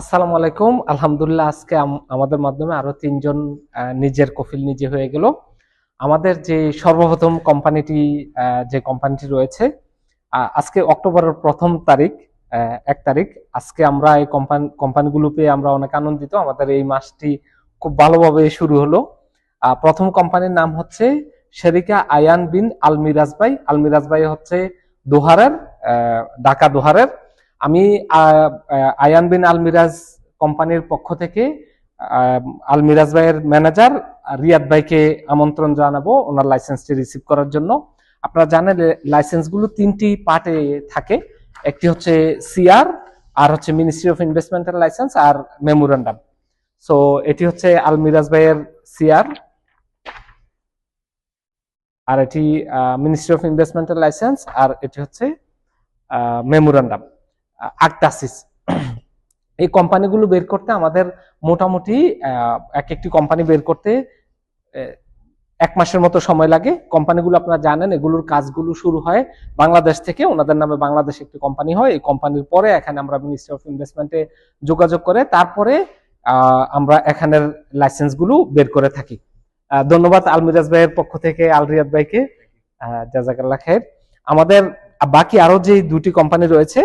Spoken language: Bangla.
আসসালামু আলাইকুম। আলহামদুলিল্লাহ, আজকে আমাদের মাধ্যমে আরও তিনজন নিজের কফিল নিজে হয়ে গেল। আমাদের যে সর্বপ্রথম কোম্পানিটি যে কোম্পানিটি রয়েছে আজকে অক্টোবরের প্রথম তারিখ এক তারিখ। আজকে আমরা এই কোম্পানি, কোম্পানিগুলো পেয়ে আমরা অনেক আনন্দিত। আমাদের এই মাসটি খুব ভালোভাবে শুরু হলো। প্রথম কোম্পানির নাম হচ্ছে শেরিকা আয়ান বিন আলমিরাজ ভাই। আলমিরাজ ভাই হচ্ছে দোহারের ঢাকা দোহারের। আমি আয়ান বিন আলমিরাজ কোম্পানির পক্ষ থেকে আলমিরাজ ভাইয়ের ম্যানেজার রিয়াদ ভাইকে আমন্ত্রণ জানাব ওনার লাইসেন্সটি রিসিভ করার জন্য। আপনারা জানেন, লাইসেন্সগুলো তিনটি পার্টে থাকে। একটি হচ্ছে সিআর আর হচ্ছে মিনিস্ট্রি অফ ইনভেস্টমেন্টের লাইসেন্স আর মেমোরান্ডাম সো এটি হচ্ছে আলমিরাজ ভাইয়ের সিআর আর এটি মিনিস্ট্রি অফ ইনভেস্টমেন্টের লাইসেন্স আর এটি হচ্ছে মেমোরান্ডাম আক্টাসিস এই কোম্পানিগুলো বের করতে আমাদের মোটামুটি এক একটি কোম্পানি বের করতে এক মাসের মতো সময় লাগে। কোম্পানিগুলো আপনারা জানেন এগুলোর কাজগুলো শুরু হয় বাংলাদেশ থেকে। ওনাদের নামে বাংলাদেশ একটি কোম্পানি হয়। এই কোম্পানির পরে এখানে আমরা মিনিস্ট্রি অফ ইনভেস্টমেন্টে যোগাযোগ করে তারপরে আমরা এখানের লাইসেন্সগুলো বের করে থাকি। ধন্যবাদ আলমিরাজ ভাইয়ের পক্ষ থেকে আলরিয়াদ ভাইকে। আহ, জাজাকাল্লাহ খায়ের। আমাদের বাকি আরও যে দুটি কোম্পানি রয়েছে